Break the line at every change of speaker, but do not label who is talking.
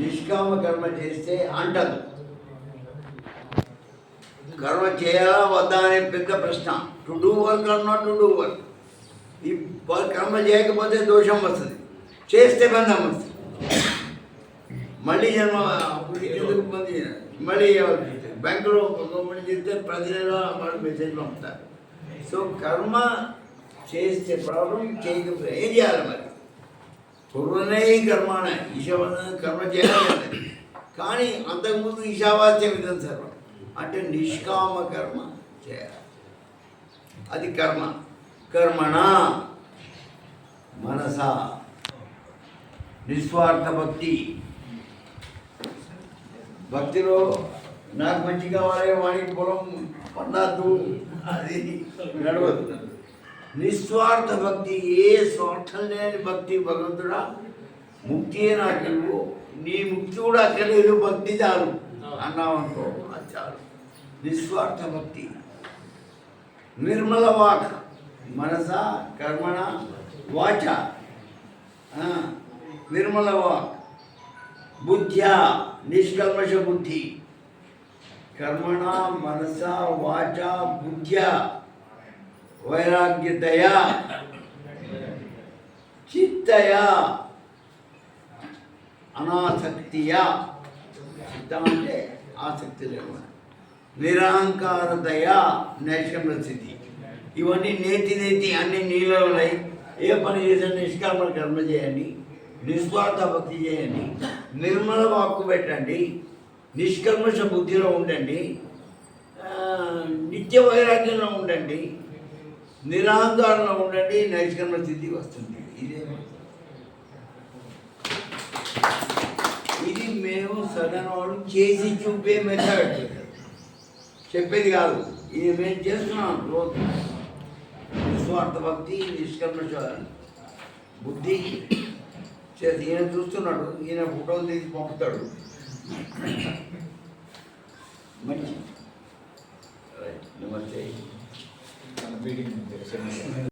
నిష్కామ కర్మ చేస్తే అంటదు. కర్మ చేయాలా వద్దా అనే పెద్ద ప్రశ్న. టు డూ వర్క్ కర్మ టు డూ వర్క్ ఈ కర్మ చేయకపోతే దోషం వస్తుంది. చేస్తే బంధం వస్తుంది. మళ్ళీ జన్మ ఎందుకు మంది మళ్ళీ బ్యాంకులో గవర్నమెంట్ చెప్తే ప్రతి నెల వాళ్ళు మెసేజ్ పంపుతారు. సో కర్మ చేస్తే ప్రాబ్లం చేయకపోతే ఏం చేయాలి మరి? పూర్వనే కర్మాణ ఈశావాస్య కర్మ చేయాలి కానీ అంతకుముందు ఈశావాస్య విధం సర్వం అంటే నిష్కామ కర్మ చేయాలి. అది కర్మ. కర్మణ మనస. నిస్వార్థ భక్తి. భక్తిలో నాకు మంచి కావాలి వాడికి పొలం పండద్దు. అది నడవద్దు నిస్వార్థ భక్తి ఏ స్వార్థం లేని భక్తి భగవంతుడా? ముక్తి నాకు ఇవ్వు. నీ ముక్తి కూడా అక్కర్లేదు భక్తి చాలు. అన్నామనుకో అది చాలు. నిస్వార్థ భక్తి. నిర్మల వాక్. మనస కర్మణ వాచ. నిర్మల వాక్. బుద్ధ్యా నిష్కల్మష బుద్ధి. కర్మణ మనస వాచ బుద్ధ్యా. వైరాగ్యతయా చిత్తయా అనాసక్తియా చిత్త అంటే ఆసక్తి లేవు నిరాంకారతయా నేషనల్ స్థితి ఇవన్నీ నేతి నేతి అన్ని నీళ్ళు ఉన్నాయి ఏ పని చేసినా నిష్కర్మ కర్మ చేయండి నిస్వార్థ భక్తి చేయండి నిర్మల వాక్కు పెట్టండి నిష్కర్మష బుద్ధిలో ఉండండి నిత్య వైరాగ్యంలో ఉండండి నిరాందోళన ఉండండి నైష్కర్మ స్థితి వస్తుంది. ఇదే ఇది మేము సడన్ వాళ్ళు చేసి చూపే మెథడ్ చెప్పేది కాదు. ఇది మేము చేస్తున్నాం. రోజు. నిస్వార్థ భక్తి నిష్కర్మ బుద్ధి చేసి ఈయన చూస్తున్నాడు. ఈయన ఫోటోలు తీసి పంపుతాడు. మంచి నమస్తే. meeting.